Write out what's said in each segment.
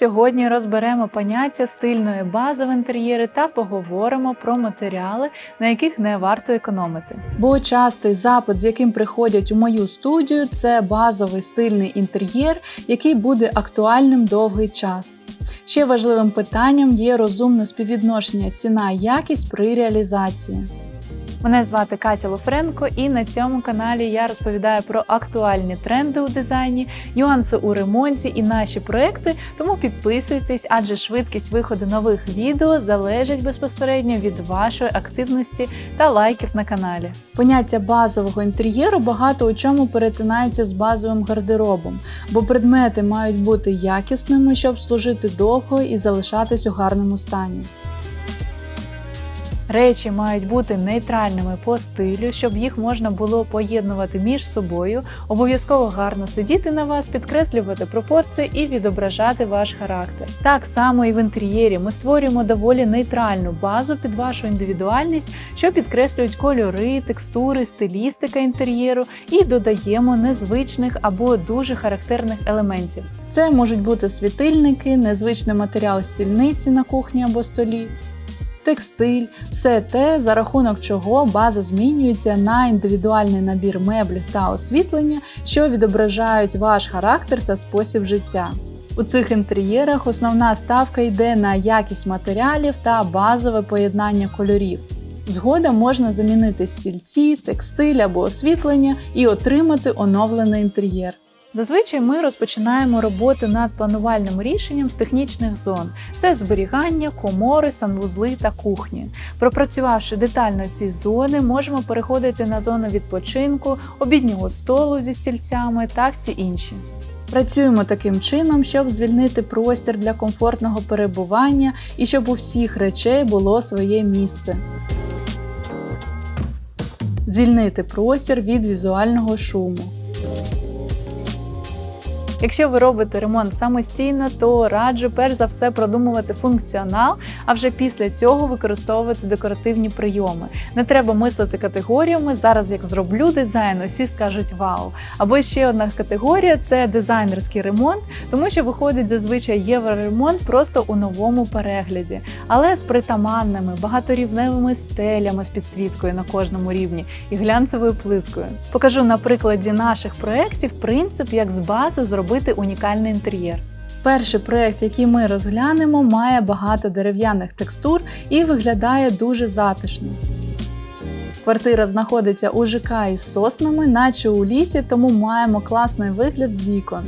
Сьогодні розберемо поняття стильної бази в інтер'єрі та поговоримо про матеріали, на яких не варто економити. Бо частий запит, з яким приходять у мою студію, це базовий стильний інтер'єр, який буде актуальним довгий час. Ще важливим питанням є розумне співвідношення ціна-якість при реалізації. Мене звати Катя Лофренко, і на цьому каналі я розповідаю про актуальні тренди у дизайні, нюанси у ремонті і наші проекти. Тому підписуйтесь, адже швидкість виходу нових відео залежить безпосередньо від вашої активності та лайків на каналі. Поняття базового інтер'єру багато у чому перетинається з базовим гардеробом, бо предмети мають бути якісними, щоб служити довго і залишатись у гарному стані. Речі мають бути нейтральними по стилю, щоб їх можна було поєднувати між собою, обов'язково гарно сидіти на вас, підкреслювати пропорції і відображати ваш характер. Так само і в інтер'єрі ми створюємо доволі нейтральну базу під вашу індивідуальність, що підкреслюють кольори, текстури, стилістика інтер'єру і додаємо незвичних або дуже характерних елементів. Це можуть бути світильники, незвичний матеріал стільниці на кухні або столі текстиль, все те, за рахунок чого база змінюється на індивідуальний набір меблів та освітлення, що відображають ваш характер та спосіб життя. У цих інтер'єрах основна ставка йде на якість матеріалів та базове поєднання кольорів. Згодом можна замінити стільці, текстиль або освітлення і отримати оновлений інтер'єр. Зазвичай ми розпочинаємо роботу над планувальним рішенням з технічних зон: це зберігання, комори, санвузли та кухні. Пропрацювавши детально ці зони, можемо переходити на зону відпочинку, обіднього столу зі стільцями та всі інші. Працюємо таким чином, щоб звільнити простір для комфортного перебування і щоб у всіх речей було своє місце. Звільнити простір від візуального шуму. Якщо ви робите ремонт самостійно, то раджу перш за все продумувати функціонал, а вже після цього використовувати декоративні прийоми. Не треба мислити категоріями. Зараз як зроблю дизайн, усі скажуть вау. Або ще одна категорія це дизайнерський ремонт, тому що виходить зазвичай євроремонт просто у новому перегляді, але з притаманними багаторівневими стелями з підсвіткою на кожному рівні і глянцевою плиткою. Покажу на прикладі наших проєктів принцип, як з бази зробити зробити унікальний інтер'єр. Перший проєкт, який ми розглянемо, має багато дерев'яних текстур і виглядає дуже затишно. Квартира знаходиться у ЖК із соснами, наче у лісі, тому маємо класний вигляд з вікон.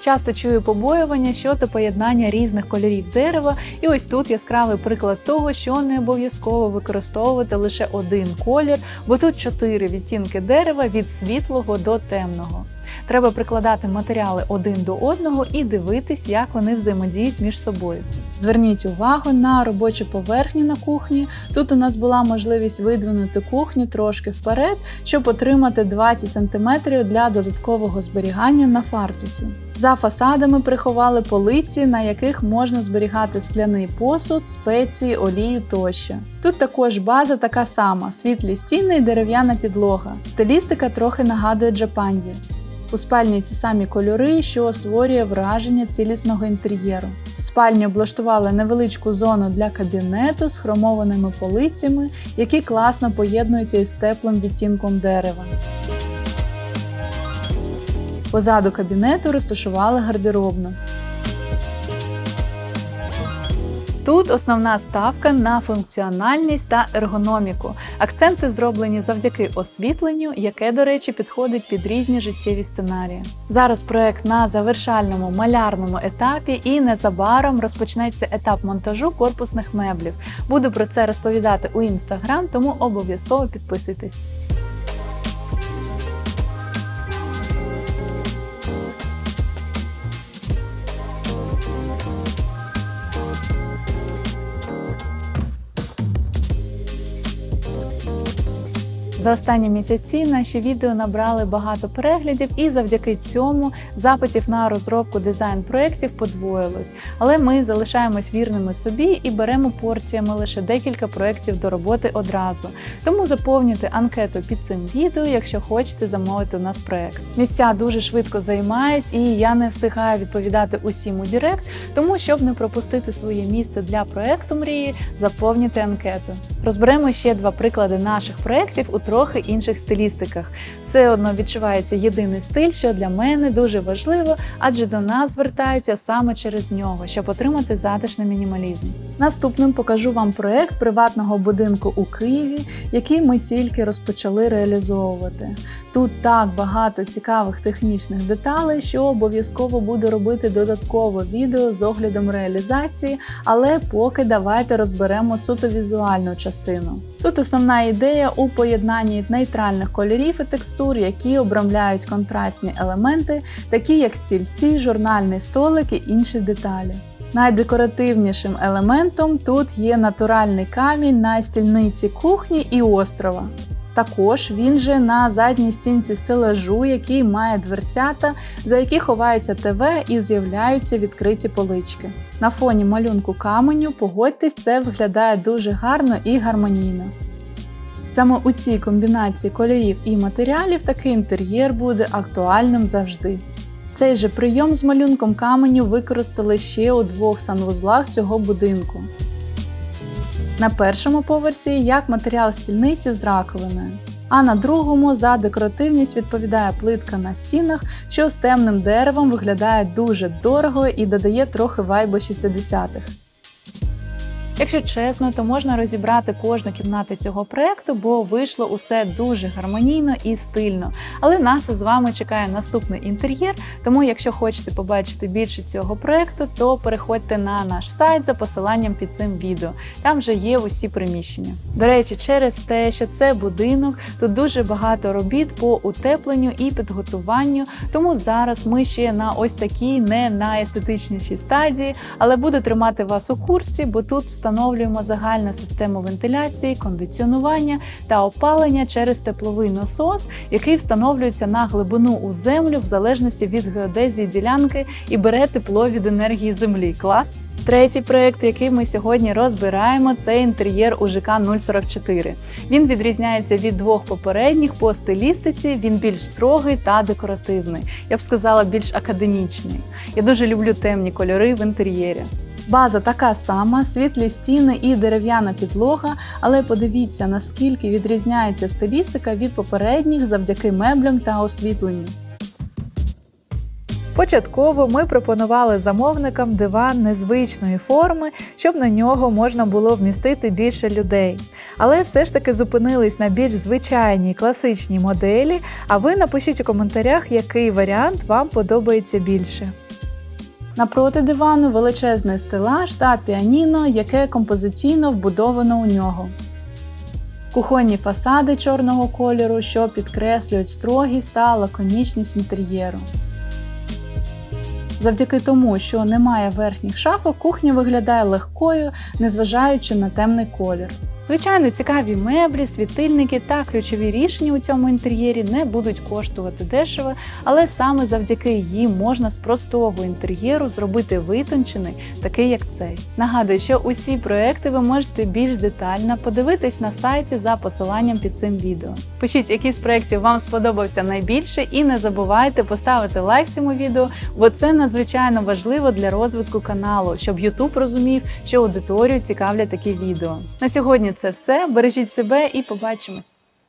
Часто чую побоювання щодо поєднання різних кольорів дерева, і ось тут яскравий приклад того, що не обов'язково використовувати лише один колір, бо тут чотири відтінки дерева від світлого до темного. Треба прикладати матеріали один до одного і дивитись, як вони взаємодіють між собою. Зверніть увагу на робочу поверхню на кухні. Тут у нас була можливість видвинути кухню трошки вперед, щоб отримати 20 см для додаткового зберігання на фартусі. За фасадами приховали полиці, на яких можна зберігати скляний посуд, спеції, олію тощо. Тут також база така сама: світлі стіни і дерев'яна підлога. Стилістика трохи нагадує Джапанді. У спальні ті самі кольори, що створює враження цілісного інтер'єру. В спальні облаштували невеличку зону для кабінету з хромованими полицями, які класно поєднуються із теплим відтінком дерева. Позаду кабінету розташували гардеробну. Тут основна ставка на функціональність та ергономіку. Акценти зроблені завдяки освітленню, яке, до речі, підходить під різні життєві сценарії. Зараз проект на завершальному малярному етапі, і незабаром розпочнеться етап монтажу корпусних меблів. Буду про це розповідати у інстаграм, тому обов'язково підписуйтесь. За останні місяці наші відео набрали багато переглядів, і завдяки цьому запитів на розробку дизайн проєктів подвоїлось. Але ми залишаємось вірними собі і беремо порціями лише декілька проєктів до роботи одразу. Тому заповнюйте анкету під цим відео, якщо хочете замовити у нас проєкт. Місця дуже швидко займають, і я не встигаю відповідати усім у Директ, тому щоб не пропустити своє місце для проєкту мрії, заповнюйте анкету. Розберемо ще два приклади наших проєктів у трохи інших стилістиках. Все одно відчувається єдиний стиль, що для мене дуже важливо, адже до нас звертаються саме через нього, щоб отримати затишний мінімалізм. Наступним покажу вам проєкт приватного будинку у Києві, який ми тільки розпочали реалізовувати. Тут так багато цікавих технічних деталей, що обов'язково буду робити додаткове відео з оглядом реалізації, але поки давайте розберемо суто візуальну частину. Тут основна ідея у поєднанні нейтральних кольорів і текстур, які обрамляють контрастні елементи, такі як стільці, журнальний столик і інші деталі. Найдекоративнішим елементом тут є натуральний камінь на стільниці кухні і острова. Також він же на задній стінці стелажу, який має дверцята, за які ховається ТВ і з'являються відкриті полички. На фоні малюнку каменю, погодьтесь, це виглядає дуже гарно і гармонійно. Саме у цій комбінації кольорів і матеріалів такий інтер'єр буде актуальним завжди. Цей же прийом з малюнком каменю використали ще у двох санвузлах цього будинку. На першому поверсі як матеріал стільниці з раковиною, а на другому за декоративність відповідає плитка на стінах, що з темним деревом виглядає дуже дорого і додає трохи вайбу 60-х. Якщо чесно, то можна розібрати кожну кімнату цього проекту, бо вийшло усе дуже гармонійно і стильно. Але нас з вами чекає наступний інтер'єр. Тому, якщо хочете побачити більше цього проекту, то переходьте на наш сайт за посиланням під цим відео. Там вже є усі приміщення. До речі, через те, що це будинок, тут дуже багато робіт по утепленню і підготуванню. Тому зараз ми ще на ось такій не найестетичнішій стадії, але буду тримати вас у курсі, бо тут встановлюємо загальну систему вентиляції, кондиціонування та опалення через тепловий насос, який встановлюється на глибину у землю в залежності від геодезії ділянки і бере тепло від енергії землі. Клас! Третій проект, який ми сьогодні розбираємо, це інтер'єр у ЖК 044. Він відрізняється від двох попередніх по стилістиці. Він більш строгий та декоративний. Я б сказала, більш академічний. Я дуже люблю темні кольори в інтер'єрі. База така сама, світлі стіни і дерев'яна підлога, але подивіться, наскільки відрізняється стилістика від попередніх завдяки меблям та освітленню. Початково ми пропонували замовникам диван незвичної форми, щоб на нього можна було вмістити більше людей. Але все ж таки зупинились на більш звичайній класичній моделі. А ви напишіть у коментарях, який варіант вам подобається більше. Напроти дивану величезний стелаж та піаніно, яке композиційно вбудовано у нього. Кухонні фасади чорного кольору, що підкреслюють строгість та лаконічність інтер'єру. Завдяки тому, що немає верхніх шафок, кухня виглядає легкою, незважаючи на темний колір. Звичайно, цікаві меблі, світильники та ключові рішення у цьому інтер'єрі не будуть коштувати дешево, але саме завдяки їм можна з простого інтер'єру зробити витончений, такий як цей. Нагадую, що усі проекти ви можете більш детально подивитись на сайті за посиланням під цим відео. Пишіть, який з проєктів вам сподобався найбільше, і не забувайте поставити лайк цьому відео, бо це надзвичайно важливо для розвитку каналу, щоб YouTube розумів, що аудиторію цікавлять такі відео. На сьогодні це все. Бережіть себе і побачимось!